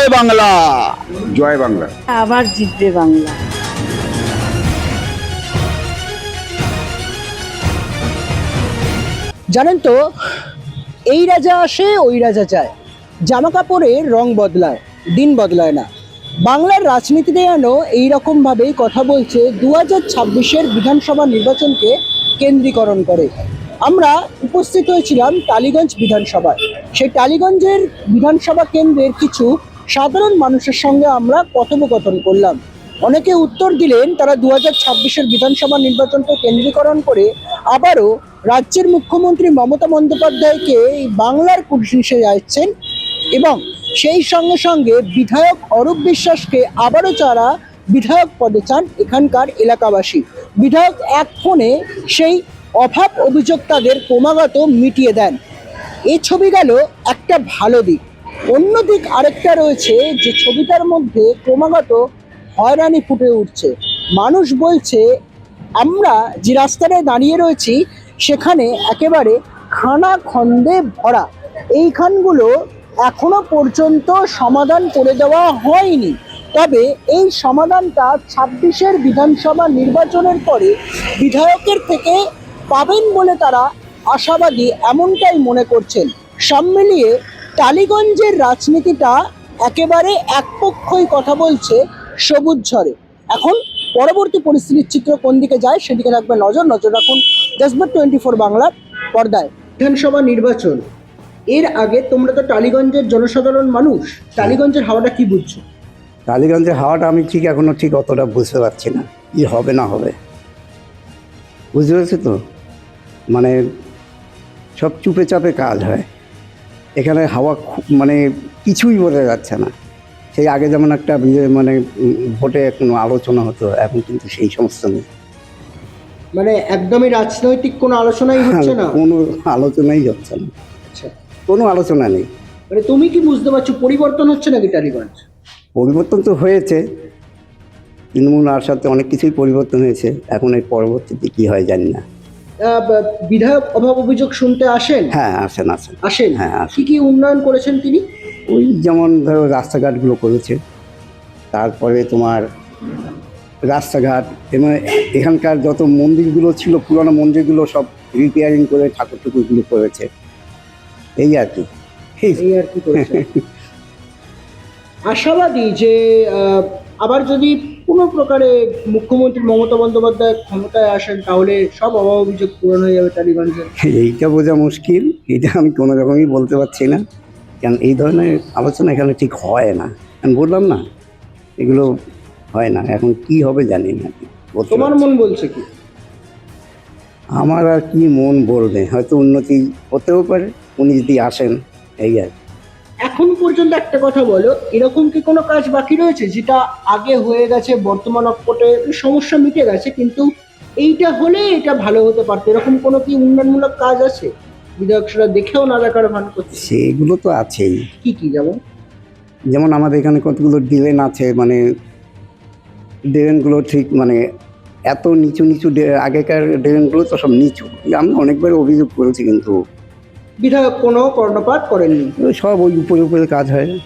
জয় বাংলা। জয় বাংলা। আবার জিতবে বাংলা। জানেন তো এই রাজা আসে ওই রাজা যায়। জামা কাপড়ের রং বদলায় দিন বদলায় না। বাংলার রাজনীতিতে যেন এইরকমভাবেই কথা বলছে দু হাজার ছাব্বিশের বিধানসভা নির্বাচনকে কেন্দ্রীকরণ করে। আমরা উপস্থিত হয়েছিলাম টালিগঞ্জ বিধানসভায়। সেই টালিগঞ্জের বিধানসভা কেন্দ্রের কিছু সাধারণ মানুষের সঙ্গে আমরা কথোপকথন করলাম। অনেকে উত্তর দিলেন, তারা দু হাজার ছাব্বিশের বিধানসভা নির্বাচনকে কেন্দ্রীকরণ করে আবারও রাজ্যের মুখ্যমন্ত্রী মমতা বন্দ্যোপাধ্যায়কে এই বাংলার কুর্শিসে যাচ্ছেন এবং সেই সঙ্গে সঙ্গে বিধায়ক অরূপ বিশ্বাসকে আবারও যারা বিধায়ক পদে চান এখানকার এলাকাবাসী। বিধায়ক এক ফোনে সেই অভাব অভিযোগ তাদের ক্রমাগত মিটিয়ে দেন। এই ছবি গেল একটা ভালো দিক। অন্য দিক আরেকটা রয়েছে যে ছবিটার মধ্যে ক্রমাগত হয়রানি ফুটে উঠছে। মানুষ বলছে, আমরা যে রাস্তাটায় দাঁড়িয়ে রয়েছি, সেখানে একেবারে খানা খন্দে ভরা। এই খানগুলো এখনও পর্যন্ত সমাধান করে দেওয়া হয়নি। তবে এই সমাধানটা ছাব্বিশের বিধানসভা নির্বাচনের পরে বিধায়কের থেকে পাবেন বলে তারা আশাবাদী, এমনটাই মনে করছেন। সব মিলিয়ে টালিগঞ্জের রাজনীতিটা একেবারে একপক্ষই কথা বলছে সবুজ ঝড়ে। এখন পরবর্তী পরিস্থিতির চিত্র কোন দিকে যায় সেদিকে রাখবে নজর। নজর রাখুন জাসবার টোয়েন্টি ফোর বাংলার পর্দায়। বিধানসভা নির্বাচন এর আগে তোমরা তো টালিগঞ্জের জনসাধারণ মানুষ টালিগঞ্জের হাওয়াটা কি বুঝছ? টালিগঞ্জের হাওয়াটা আমি ঠিক এখনও ঠিক অতটা বুঝতে পারছি না কি হবে না হবে। বুঝতে পেরেছি তো? মানে সব চুপে চাপে কাজ হয়। এখানে হাওয়া খুব মানে কিছুই বোঝা যাচ্ছে না। সেই আগে যেমন একটা মানে ভোটে কোনো আলোচনা হতো এখন কিন্তু সেই সমস্ত নেই। মানে একদমই রাজনৈতিক কোনো আলোচনাই হচ্ছে না? কোনো আলোচনাই হচ্ছে না। আচ্ছা। কোনো আলোচনা নেই। মানে তুমি কি বুঝতে পারছ পরিবর্তন হচ্ছে নাকি টালিগঞ্জ? পরিবর্তন তো হয়েছে। তৃণমূল আর সাথে অনেক কিছুই পরিবর্তন হয়েছে। এখন এর পরবর্তীতে কী হয় জানি না। বিধায়ক অভাব অভিযোগ শুনতে আসেন? হ্যাঁ আসেন আসেন। আসেন? হ্যাঁ। কি কি উন্নয়ন করেছেন তিনি? ওই যেমন ধরো রাস্তাঘাটগুলো করেছে তারপরে তোমার রাস্তাঘাট এবং এখানকার যত মন্দিরগুলো ছিল পুরনো মন্দিরগুলো সব রিপেয়ারিং করে ঠাকুর ঠুকুরগুলো করেছে। এই আর কি। এই আর কি আশাবাদী যে আবার যদি কোনো প্রকারে মুখ্যমন্ত্রী মমতা বন্দ্যোপাধ্যায় ক্ষমতায় আসেন তাহলে সব অভাব অভিযোগ পূরণ হয়ে যাবে টালিগঞ্জের এইটা বোঝা মুশকিল এটা আমি কোনো রকমই বলতে পারছি না। কারণ এই ধরনের আলোচনা এখানে ঠিক হয় না। আমি বললাম না এগুলো হয় না এখন কি হবে জানি না। তোমার মন বলছে কি? আমার আর কি মন বলবে হয়তো উন্নতি হতেও পারে উনি যদি আসেন এই আর কি। এখন পর্যন্ত একটা কথা বলো এরকম কি কোনো কাজ বাকি রয়েছে যেটা আগে হয়ে গেছে বর্তমান অক্ষটে সমস্যা মিটে গেছে কিন্তু এইটা হলে এটা ভালো হতে পারতো? এরকম কোনো কি উন্নয়নমূলক কাজ আছে? বিধায়ক সেটা দেখেও না দেখার ভান করছে সেগুলো তো আছেই। কি কি যেমন? যেমন আমাদের এখানে কতগুলো ড্রেন আছে মানে ড্রেনগুলো ঠিক মানে এত নিচু নিচু আগেকার ড্রেনগুলো তো সব নিচু। আমি অনেকবার অভিযোগ করেছি কিন্তু বিধায়ক কোনো কর্ণপাত করেননি? সব ওই উপরে উপরে কাজ হয়।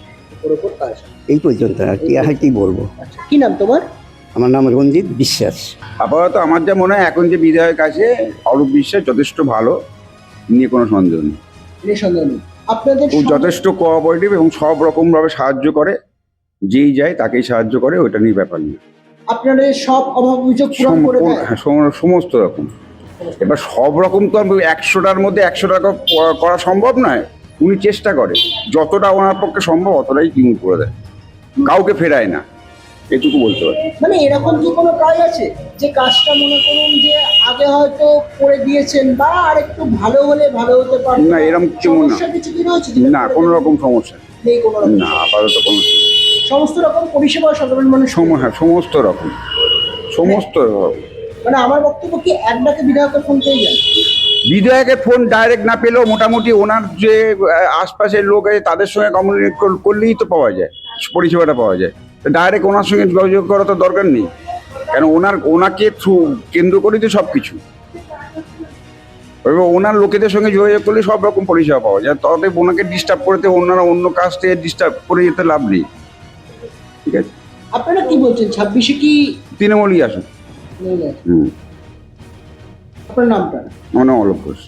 কাজ এই পর্যন্ত আর কি আর কি বলব? আচ্ছা কি নাম তোমার? আমার নাম রঞ্জিত বিশ্বাস। আপাতত আমার যা মনে হয় এখন যে বিধায়ক আছে অরূপ বিশ্বাস যথেষ্ট ভালো নিয়ে কোনো সন্দেহ নেই। নিঃসন্দেহ নেই। আপনাদের ও যথেষ্ট কোঅপারেটিভ এবং সব রকমভাবে সাহায্য করে যেই যায় তাকেই সাহায্য করে ওটা নিয়ে ব্যাপার নেই। আপনাদের সব অভাব অভিযোগ পূরণ করে দেয়? হ্যাঁ, সম- সমস্ত রকম। এবার সব রকম তো একশোটার মধ্যে একশো টাকা করা সম্ভব নয়। উনি চেষ্টা করে। যতটা ওনার পক্ষে সম্ভব অতটাই তিনি করে দেয় কাউকে ফেরায় না। এটুকু বলতে পারি। মানে এরকম কি কোনো কাজ আছে? যে কাজটা মনে করুন যে আগে হয়তো করে দিয়েছেন বা আর একটু ভালো হলে ভালো হতে পারে না, এরম কিছু মনে যেটা না কোনো রকম সমস্যা নেই। কোনো রকম না আপাতত কোনো সমস্ত রকম পরিষেবা সাধারণ হ্যাঁ, সমস্ত রকম। সমস্ত রকম। মানে আমার বক্তব্য কি এক ডাকে বিধায়কের ফোন পেয়ে যায়? বিধায়কের ফোন ডাইরেক্ট না পেলেও মোটামুটি ওনার যে আশপাশের লোক আছে তাদের সঙ্গে কমিউনিকেট করলেই তো পাওয়া যায় পরিষেবাটা পাওয়া যায়। ডাইরেক্ট ওনার সঙ্গে যোগাযোগ করা তো দরকার নেই। কেন ওনার ওনাকে থ্রু কেন্দ্র করেই তো সব কিছু এবার ওনার লোকেদের সঙ্গে যোগাযোগ করলে সব রকম পরিষেবা পাওয়া যায়। তবে ওনাকে ডিস্টার্ব করতে ওনারা অন্য কাজ থেকে ডিস্টার্ব করে যেতে লাভ নেই। ঠিক আছে? আপনারা কি বলছেন? ছাব্বিশে কি তৃণমূলই আসুন? হুম। আপনার নামটা? মনে অলোক ঘোষ।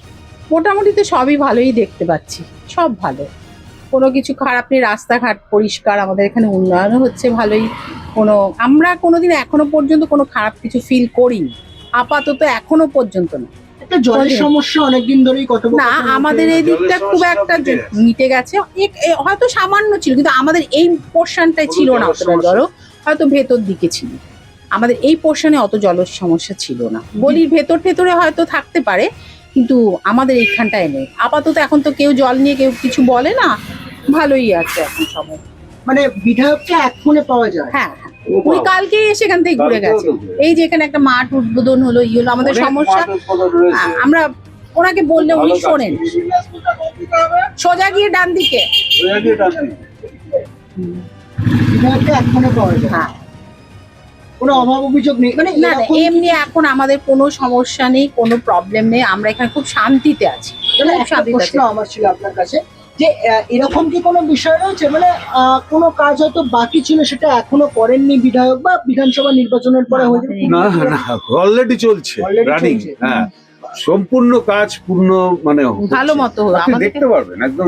মোটামুটি তো সবই ভালোই দেখতে পাচ্ছি সব ভালো। কোনো কিছু খারাপ নেই রাস্তাঘাট পরিষ্কার আমাদের এখানে উন্নয়নও হচ্ছে ভালোই। কোনো আমরা কোনোদিন এখনও পর্যন্ত কোনো খারাপ কিছু ফিল করিনি। আপাতত এখনও পর্যন্ত না। একটা জলের সমস্যা অনেকদিন ধরেই কত না আমাদের এই দিকটা খুব একটা মিটে গেছে। হয়তো সামান্য ছিল কিন্তু আমাদের এই পোর্শনটাই ছিল না অতটা জল হয়তো ভেতর দিকে ছিল। আমাদের এই পোর্শনে অত জলের সমস্যা ছিল না। গলির ভেতর ভেতরে হয়তো থাকতে পারে কিন্তু আমাদের এইখানটায় নেই। আপাতত এখন তো কেউ জল নিয়ে কেউ কিছু বলে না ভালোই আছে এখন সবাই মানে বিধায়ককে এক ফোনে পাওয়া যায়। হ্যাঁ উনি কালকেই এখান থেকে ঘুরে গেছে। এই যে এখানে একটা মাঠ উদ্বোধন হলো ই হলো আমাদের সমস্যা। আমরা ওনাকে বললে উনি শোনেন। সোজা গিয়ে ডান দিকে এক ফোনে পাওয়া যায়। হ্যাঁ। কোনো অভাব অভিযোগ নেই। মানে না এমনি এখন আমাদের কোনো সমস্যা নেই কোনো প্রবলেম নেই। আমরা এখানে খুব শান্তিতে আছি। মানে প্রশ্ন আমার ছিল আপনার কাছে যে এরকম কি কোনো বিষয় রয়েছে? মানে আহ, কোনো কাজ হয়তো বাকি ছিল সেটা এখনও করেননি বিধায়ক বা বিধানসভা নির্বাচনের পরে না না অলরেডি চলছে রানিং হ্যাঁ। সম্পূর্ণ কাজ পূর্ণ মানে ভালো মতো হলো। আপনি আমাদের দেখতে পারবেন একদম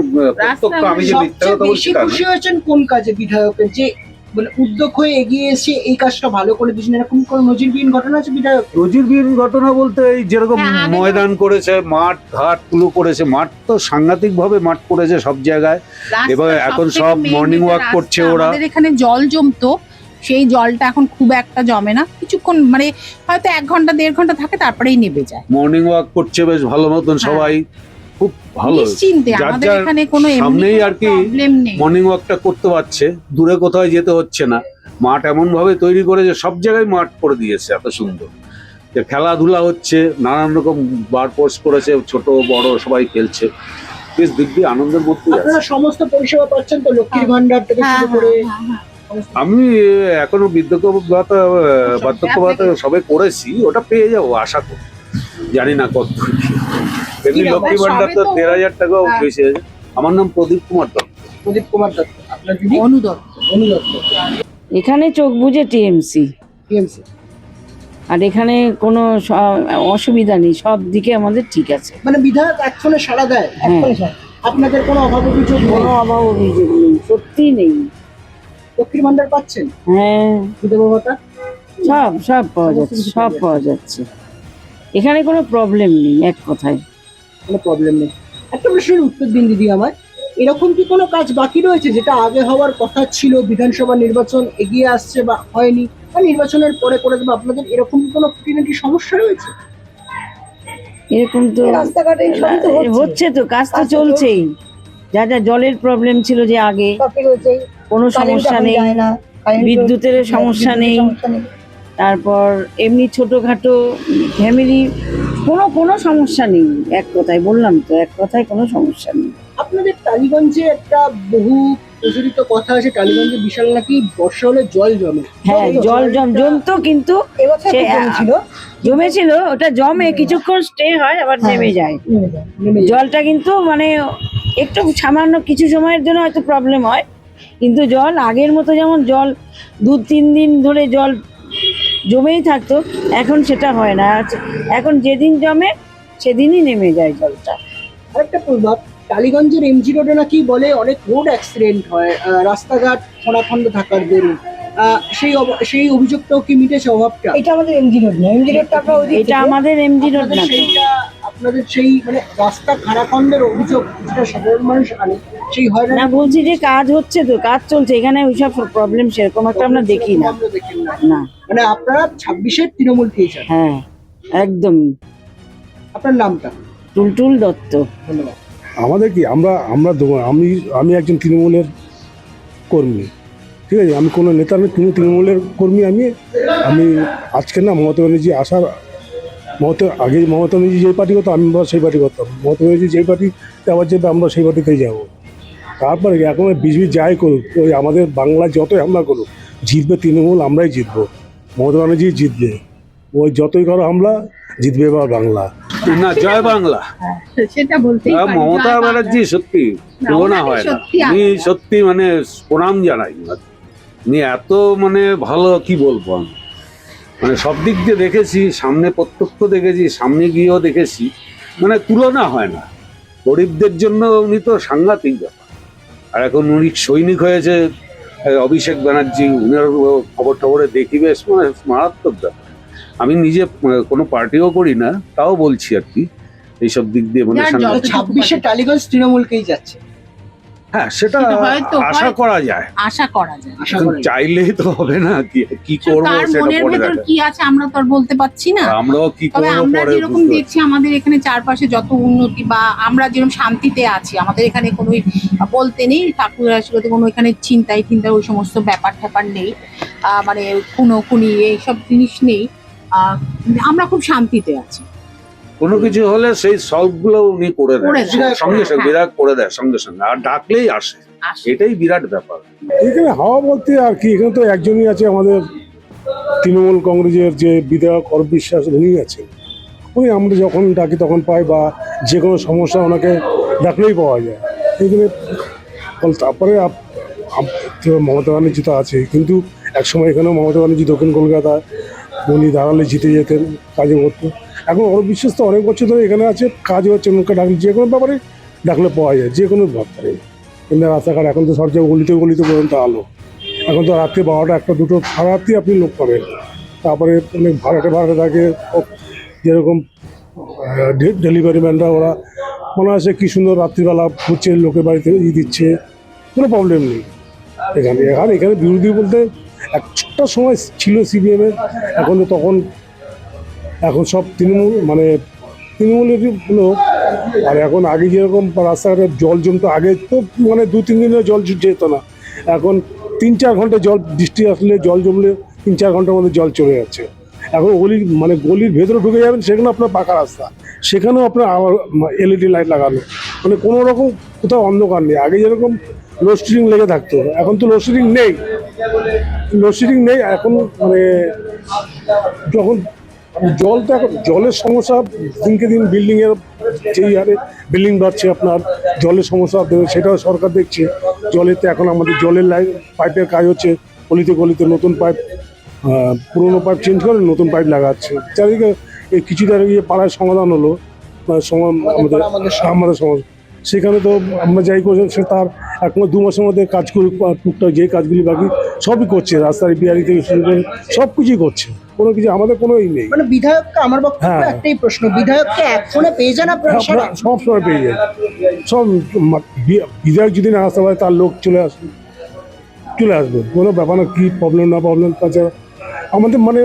আমি যে মিথ্যা কথা বলছি বেশি খুশি হয়েছেন কোন কাজে বিধায়কের? যে মানে উদ্যোগ হয়ে এগিয়ে এসে এই কাজটা ভালো করে দিয়েছেন। এরকম কোন নজিরবিহীন ঘটনা আছে? বিধায়ক? নজিরবিহীন ঘটনা বলতে এই যেরকম হ্যাঁ, ময়দান করেছে মাঠ ঘাটগুলো করেছে মাঠ তো সাংঘাতিক ভাবে মাঠ করেছে সব জায়গায়। এবার এখন সব walk রাস্তা, করছে ওরা। আমাদের এখানে জল জমতো সেই জলটা এখন খুব একটা জমে না। কিছুক্ষণ মানে হয়তো এক ঘণ্টা দেড় ঘণ্টা থাকে তারপরেই নেবে যায়। মর্নিং ওয়াক করছে বেশ ভালো মতন হ্যাঁ। সবাই। খুব ভালো। নিশ্চিন্তে যার আমাদের এখানে কোনো সামনেই আর কি মর্নিং ওয়াকটা করতে পারছে দূরে কোথাও যেতে হচ্ছে না। মাঠ এমন ভাবে তৈরি করেছে সব জায়গায় মাঠ করে দিয়েছে এত সুন্দর। যে খেলাধুলা হচ্ছে নানান রকম বার পোস্ট করেছে ছোট বড় সবাই খেলছে। বেশ দিক দিয়ে আনন্দের মধ্যে আপনারা সমস্ত পরিষেবা পাচ্ছেন তো? লক্ষ্মীর ভান্ডার থেকে হ্যাঁ, শুরু করে হ্যাঁ, হ্যাঁ, সমস্ত- আমি এখনও বিদ্যুৎ ভাতা বার্ধক্য ভাতা সবে করেছি ওটা পেয়ে যাব আশা করি। জানি না কত। এমনি লক্ষ্মী ভান্ডার তো দেড় হাজার টাকাও হ্যাঁ। বেশি আছে। আমার নাম প্রদীপ কুমার দত্ত। প্রদীপ কুমার দত্ত। আপনার দিদি? অনুদর অনু দত্ত। এখানে চোখ বুঝে টিএমসি। টিএমসি। আর এখানে কোনো অসুবিধা নেই সব দিকে আমাদের ঠিক আছে। মানে বিধায়ক এক ফোনে সাড়া দেয় হ্যাঁ। আপনাদের কোনো অভাব অভিযোগ নেই? কোনো অভাব অভিযোগ নেই সত্যিই নেই। লক্ষ্মীর ভান্ডার পাচ্ছেন? হ্যাঁ। বিধবা ভাতা? সব সব পাওয়া যাচ্ছে সব পাওয়া পাওয়া যাচ্ছে। এখানে কোনো প্রবলেম নেই এক কথায়। কোনো প্রবলেম নেই। একটা প্রশ্নের উত্তর দিন দিদি আমার এরকম কি কোনো কাজ বাকি রয়েছে যেটা আগে হওয়ার কথা ছিল বিধানসভা নির্বাচন এগিয়ে আসছে বা হয়নি? বা নির্বাচনের পরে করে দেবে আপনাদের এরকম কি কোনো খুঁটিনাটি সমস্যা রয়েছে? এরকম তো রাস্তাঘাটে হচ্ছে। তো কাজ তো চলছেই। যা যা জলের প্রবলেম ছিল যে আগে কোনো সমস্যা নেই বিদ্যুতের সমস্যা নেই। তারপর এমনি ছোটোখাটো ফ্যামিলি কোনো কোনো সমস্যা নেই এক কথায় বললাম তো এক কথায় কোনো সমস্যা নেই। আপনাদের টালিগঞ্জে একটা বহু প্রচলিত কথা আছে টালিগঞ্জে বিশাল নাকি বর্ষা হলে জল জমে। হ্যাঁ জল জম জমতো কিন্তু সে- ছিল। জমেছিল ওটা জমে কিছুক্ষণ স্টে হয় আবার নেমে যায়। জলটা কিন্তু মানে একটু সামান্য কিছু সময়ের জন্য হয়তো প্রবলেম হয় কিন্তু জল আগের মতো যেমন জল দু তিন দিন ধরে জল জমেই থাকতো এখন সেটা হয় না। এখন যেদিন জমে সেদিনই নেমে যায় জলটা। আরেকটা প্রভাব টালিগঞ্জের এমজি রোডে নাকি বলে অনেক রোড অ্যাক্সিডেন্ট হয় রাস্তাঘাট খোঁড়াখণ্ড থাকার দরুন। আহ, সেই সেই অভিযোগটাও কি মিটেছে অভাবটা? এটা আমাদের এমজি রোড না। এমজি রোডটা ওই এটা আমাদের এমজি রোড না। সেইটা আপনাদের সেই মানে রাস্তা খারাখণ্ডের অভিযোগ যেটা সাধারণ মানুষ আনে সেই হয় না বলছি যে কাজ হচ্ছে তো কাজ চলছে এখানে ওইসব প্রবলেম সেরকম একটা আমরা দেখি না। না। মানে আপনারা ছাব্বিশের তৃণমূল পেয়েছেন। হ্যাঁ একদমই আপনার নামটা? টুলটুল দত্ত। ধন্যবাদ। আমাদের কি আমরা আমরা আমি আমি একজন তৃণমূলের কর্মী ঠিক আছে? আমি কোনো নেতা নই তৃণমূলের কর্মী আমি আমি আজকে না মমতা ব্যানার্জি আসার মমতা আগে মমতা ব্যানার্জি যেই পার্টি করতো আমি সেই পার্টি করতাম। মমতা ব্যানার্জি যেই পার্টিতে আবার যাবে আমরা সেই পার্টিতেই যাব। তারপরে কি, এখন বিজেপি যাই করুক ওই আমাদের বাংলা যতই হামলা করুক জিতবে তৃণমূল আমরাই জিতবো। মমতা ব্যানার্জি জিতবে। ওই যতই করো হামলা জিতবে এবার বাংলা। না জয় বাংলা। সেটা বলতেই মমতা ব্যানার্জি সত্যি তুলনা হয় না। সত্যি উনি সত্যি মানে প্রণাম জানাই। নিয়ে এত মানে ভালো কি বলব আমি? মানে সব দিক দিয়ে দেখেছি সামনে প্রত্যক্ষ দেখেছি সামনে গিয়েও দেখেছি। মানে তুলনা হয় না। গরিবদের জন্য উনি তো সাংঘাতিক ব্যাপার। আর এখন উনি সৈনিক হয়েছে অভিষেক ব্যানার্জি উনার খবর টবরে দেখি বেশ মানে মারাত্মক ব্যাপার। আমি নিজে কোনো পার্টিও করি না তাও বলছি আর কি এইসব দিক দিয়ে মানে ছাব্বিশে টালিগঞ্জ তৃণমূলকেই যাচ্ছে। হ্যাঁ সেটা আশা করা যায়। আশা করা যায়। চাইলেই তো হবে না কি কি করব সেটা মনের ভেতর কি আছে আমরা তো আর বলতে পারছি না। আমরাও কি তবে আমরা যেরকম দেখছি আমাদের এখানে চারপাশে যত উন্নতি বা আমরা যেরকম শান্তিতে আছি আমাদের এখানে কোনো বলতে নেই ঠাকুর আশীর্বাদে কোনো এখানে চিন্তাই চিন্তা ওই সমস্ত ব্যাপার ট্যাপার নেই। আহ, মানে খুনো খুনি এইসব জিনিস নেই। আহ, আমরা খুব শান্তিতে আছি। কোনো কিছু হলে সেই সলভগুলো উনি করে দেয়। সঙ্গে সঙ্গে হ্যাঁ। বিরাট করে দেয় সঙ্গে সঙ্গে। আর ডাকলেই আসে। এটাই বিরাট ব্যাপার। এখানে হাওয়া বলতে আর কি এখানে তো একজনই আছে আমাদের তৃণমূল কংগ্রেসের যে বিধায়ক অরূপ বিশ্বাস উনি আছেন। উনি আমরা যখন ডাকি তখন পাই বা যে কোনো সমস্যা ওনাকে ডাকলেই পাওয়া যায়। এখানে তারপরে মমতা ব্যানার্জি তো আছে কিন্তু একসময় এখানেও মমতা ব্যানার্জি দক্ষিণ কলকাতায় উনি দাঁড়ালে জিতে যেতেন কাজে করতো এখন অরূপ বিশ্বাস তো অনেক বছর ধরে এখানে আছে, কাজ হচ্ছে ওনাকে ডাকলে যে কোনো ব্যাপারে ডাকলে পাওয়া যায়, যে কোনো ব্যাপারে। কিন্তু রাস্তাঘাট, এখন তো সব জায়গায় গলিতে গলিতে পর্যন্ত আলো। এখন তো রাত্রি বারোটা, একটা, দুটো, সারা রাত্রি আপনি লোক পাবেন। তারপরে অনেক ভাড়াটে ভাড়াটে থাকে যেরকম ডেলিভারি ম্যানরা ওরা মনে আছে কি সুন্দর রাত্রিবেলা ঘুরছে, লোকের বাড়িতে ই দিচ্ছে, কোনো প্রবলেম নেই। এখানে এখানে এখানে বিরোধী বলতে একটা সময় ছিল সিপিএমের এখন তো তখন এখন সব তৃণমূল মানে তৃণমূলের লোক। আর এখন আগে যেরকম রাস্তাঘাটে জল জমতো, আগে তো মানে দু, তিন দিনে জল যেত না। এখন তিন, চার ঘণ্টা জল বৃষ্টি আসলে, জল জমলে তিন, চার ঘণ্টার মধ্যে জল চলে যাচ্ছে। এখন গলির মানে গলির ভেতরে ঢুকে যাবেন সেখানে আপনার পাকা রাস্তা। সেখানেও আপনার আবার এলইডি লাইট লাগানো। মানে কোনো রকম কোথাও অন্ধকার নেই। আগে যেরকম লোডশেডিং লেগে থাকতো, এখন তো লোডশেডিং নেই। লোডশেডিং নেই, এখন মানে যখন জল তো এখন, জলের সমস্যা, দিনকে দিন বিল্ডিং এর যেই হারে বিল্ডিং বাড়ছে আপনার, জলের সমস্যা সেটাও সরকার দেখছে। জলেতে এখন আমাদের জলের লাইন পাইপের কাজ হচ্ছে, গলিতে গলিতে নতুন পাইপ পুরনো পাইপ চেঞ্জ করে নতুন পাইপ লাগাচ্ছে। চারিদিকে আগে গিয়ে পাড়ায় সমাধান হলো আমাদের আমাদের সমাজ সেখানে তো আমরা যাই করছি সে তার এক দু মাসের মধ্যে কাজ করে টুকটাক যে কাজগুলি বাকি সবই করছে রাস্তার বিহারি থেকে শুরু করে সব কিছুই করছে। কোনো কিছু আমাদের কোনো ই নেই। মানে বিধায়ককে আমার বক্তব্য হ্যাঁ। একটাই প্রশ্ন বিধায়ককে এক ফোনে পেয়ে যান আপনারা সব সময় পেয়ে যায় সব বিধায়ক যদি না আসতে পারে তার লোক চলে আসবে। চলে আসবে। কোনো ব্যাপার না কী প্রবলেম না প্রবলেম তাছাড়া আমাদের মানে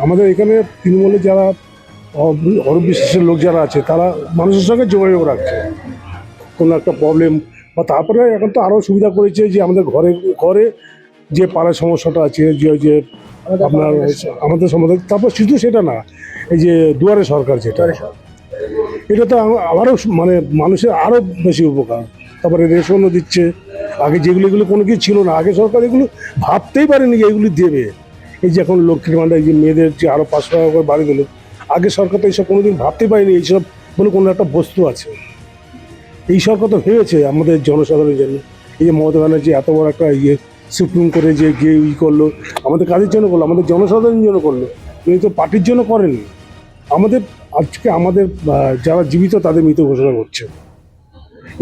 আমাদের এখানে তৃণমূলে যারা অ- অরূপ বিশ্বাসের লোক যারা আছে তারা মানুষের সঙ্গে যোগাযোগ রাখছে। কোনো একটা প্রবলেম বা তারপরে এখন তো আরও সুবিধা করেছে যে আমাদের ঘরে ঘরে যে পাড়ার সমস্যাটা আছে যে যে আপনার আমাদের সমাধান তারপর শুধু সেটা না এই যে দুয়ারে সরকার যেটা এটা তো আরও মানে মানুষের আরও বেশি উপকার। তারপরে রেশনও দিচ্ছে আগে যেগুলো এগুলো কোনো কিছু ছিল না আগে সরকার এগুলো ভাবতেই পারেনি যে এগুলি দেবে। এই যে এখন লক্ষ্মীর ভাণ্ডার এই যে মেয়েদের যে আরও পাঁচশো টাকা করে বাড়ি দিল আগে সরকার তো এইসব কোনোদিন ভাবতেই পারেনি এইসব বলে কোনো একটা বস্তু আছে। এই সরকার তো ভেবেছে আমাদের জনসাধারণের জন্য। এই যে মমতা ব্যানার্জি এত বড় একটা ইয়ে সুপ্রিম কোর্টে যে গিয়ে ই করল আমাদের কাজের জন্য করল আমাদের জনসাধারণের জন্য করল। উনি তো পার্টির জন্য করেননি আমাদের আজকে আমাদের যারা জীবিত তাদের মৃত ঘোষণা করছে।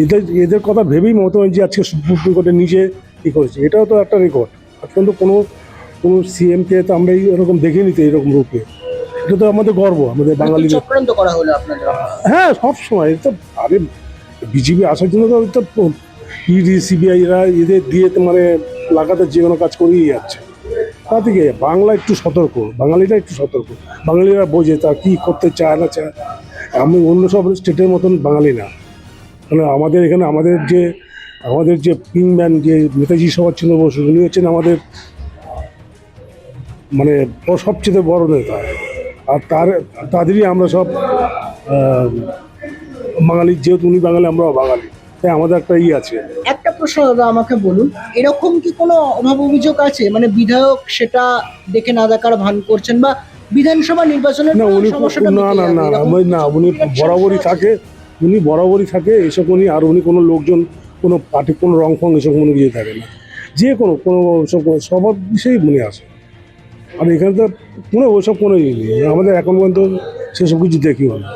এদের এদের কথা ভেবেই মমতা ব্যানার্জি আজকে সুপ্রিম কোর্টে নিজে ই করেছে। এটাও তো একটা রেকর্ড আজ পর্যন্ত কোনো কোনো সিএমকে তো আমরা এরকম দেখে নিতে এরকম রূপে। এটা তো আমাদের গর্ব আমাদের মানে আপনাদের। হ্যাঁ সব সময়। তো আরে বিজেপি আসার জন্য তো ইডি সিবিআই এরা এদের দিয়ে মানে লাগাতে যে কোনো কাজ করেই যাচ্ছে। তা থেকে বাংলা একটু সতর্ক, বাঙালিরা একটু সতর্ক। বাঙালিরা বোঝে তা কী করতে চায় না চায়। আমি অন্য সব স্টেটের মতন বাঙালি না। মানে আমাদের এখানে আমাদের যে আমাদের যে কিংম্যান যে নেতাজি সুভাষচন্দ্র বসু উনি হচ্ছেন আমাদের মানে সবচেয়ে বড় নেতা। আর তার, তাদেরই আমরা সব বাঙালি যেহেতু উনি বাঙালি আমরাও বাঙালি। তাই আমাদের একটা ই আছে। একটা প্রশ্ন দাদা আমাকে বলুন এরকম কি কোনো অভাব অভিযোগ আছে? মানে বিধায়ক সেটা দেখে না দেখার ভান করছেন বা বিধানসভা নির্বাচনে না উনি না না না না উনি বরাবরই থাকে উনি বরাবরই থাকে এসব উনি আর উনি কোনো লোকজন কোনো পার্টি কোনো রং ফং এসব কোনো কিছু থাকে না। যে কোনো কোনো সব সবার বিষয়েই মনে আসে। আর এখানে তো কোনো ওসব কোনো ইয়ে নেই। আমাদের এখন পর্যন্ত সেসব কিছু দেখিও না।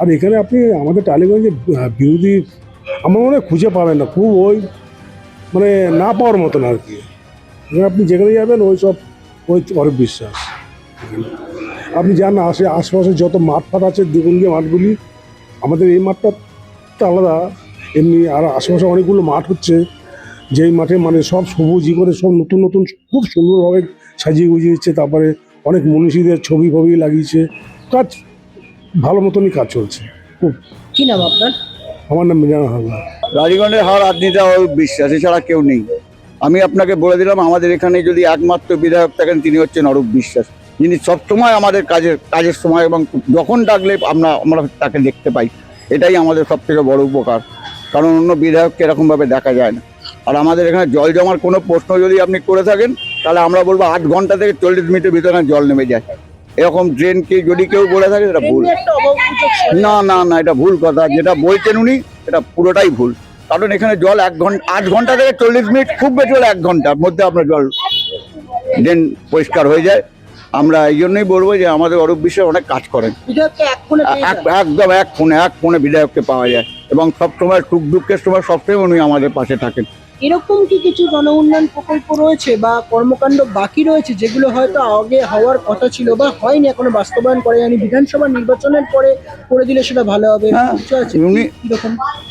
আর এখানে আপনি আমাদের টালিগঞ্জে বিরোধী আমার মনে হয় খুঁজে পাবেন না, খুব ওই মানে না পাওয়ার মতন আর কি। আপনি যেখানে যাবেন, ওই সব, ওই অরূপ বিশ্বাস। আপনি যান, আসে, আশপাশে যত মাঠ ফাট আছে দ্বিগুণগিয়ে মাঠগুলি, আমাদের এই মাঠটা তো আলাদা। এমনি আর আশেপাশে অনেকগুলো মাঠ হচ্ছে, যেই মাঠে মানে সব সবুজই করে সব নতুন নতুন, খুব সুন্দরভাবে সাজিয়ে গুজিয়েছে তারপরে অনেক মনীষীদের ছবি ফবি লাগিয়েছে। কাজ ভালো মতনই কাজ চলছে। খুব কি নাম আপনার? আমার নাম মিজান হালদার। রাজীগণের হার রাজনীতি অরূপ বিশ্বাস এছাড়া কেউ নেই। আমি আপনাকে বলে দিলাম আমাদের এখানে যদি একমাত্র বিধায়ক থাকেন তিনি হচ্ছেন অরূপ বিশ্বাস। যিনি সবসময় আমাদের কাজের কাজের সময় এবং যখন ডাকলে আমরা আমরা তাকে দেখতে পাই। এটাই আমাদের সব থেকে বড় উপকার। কারণ অন্য বিধায়ককে এরকমভাবে দেখা যায় না। আর আমাদের এখানে জল জমার কোনো প্রশ্ন যদি আপনি করে থাকেন তাহলে আমরা বলব আট ঘণ্টা থেকে চল্লিশ মিনিটের ভিতরে জল নেমে যায়। এরকম ড্রেনকে যদি কেউ বলে থাকে সেটা ভুল। না না না এটা ভুল কথা। যেটা বলছেন উনি এটা পুরোটাই ভুল। কারণ এখানে জল এক ঘণ্টা আট ঘণ্টা থেকে চল্লিশ মিনিট খুব বেশি হলে এক ঘণ্টার মধ্যে আপনার জল ড্রেন পরিষ্কার হয়ে যায়। আমরা এই জন্যই বলব যে আমাদের অরূপ বিশ্বাস অনেক কাজ করেন। একদম এক ফোনে এক ফোনে বিধায়ককে পাওয়া যায়। এবং সব সময় সুখ দুঃখের সময় সবসময় উনি আমাদের পাশে থাকেন। এরকম কি কিছু জন উন্নয়ন প্রকল্প রয়েছে বা কর্মকাণ্ড বাকি রয়েছে যেগুলো হয়তো আগে হওয়ার কথা ছিল বা হয়নি এখনও বাস্তবায়ন করে যায়নি? বিধানসভা নির্বাচনের পরে করে দিলে সেটা ভালো হবে। হ্যাঁ, আছে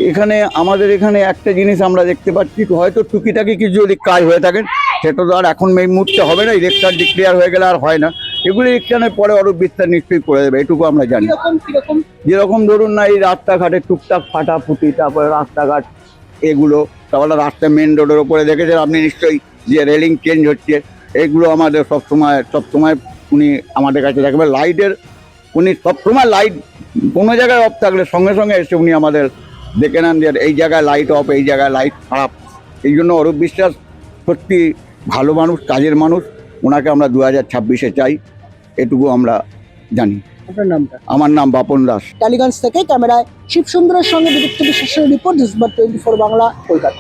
এখানে আমাদের এখানে একটা জিনিস আমরা দেখতে পাচ্ছি হয়তো টুকিটাকি কিছু যদি কাজ হয়ে থাকে সেটা তো আর এখন এই মুহূর্তে হবে না ইলেকশন ডিক্লেয়ার হয়ে গেলে আর হয় না। এগুলি ইলেকশনের পরে অরূপ বিস্তার নিশ্চয়ই করে দেবে এটুকু আমরা জানি। যেরকম ধরুন না এই রাস্তাঘাটে টুকটাক ফাটাফুটি তারপরে রাস্তাঘাট এগুলো তাহলে রাস্তা মেন রোডের ওপরে দেখেছেন আপনি নিশ্চয়ই যে রেলিং চেঞ্জ হচ্ছে। এগুলো আমাদের সবসময় সবসময় উনি আমাদের কাছে দেখবেন লাইটের উনি সবসময় লাইট কোনো জায়গায় অফ থাকলে সঙ্গে সঙ্গে এসে উনি আমাদের দেখে নেন যে এই জায়গায় লাইট অফ এই জায়গায় লাইট খারাপ। এই জন্য অরূপ বিশ্বাস সত্যি ভালো মানুষ, কাজের মানুষ। ওনাকে আমরা দু হাজার ছাব্বিশে চাই, এটুকু আমরা জানি। আপনার নামটা? আমার নাম বাপন দাস। টালিগঞ্জ থেকে ক্যামেরায় শিবসুন্দরের সঙ্গে বিদুপ্ত বিশ্বাসের report December twenty four Bangla Kolkata.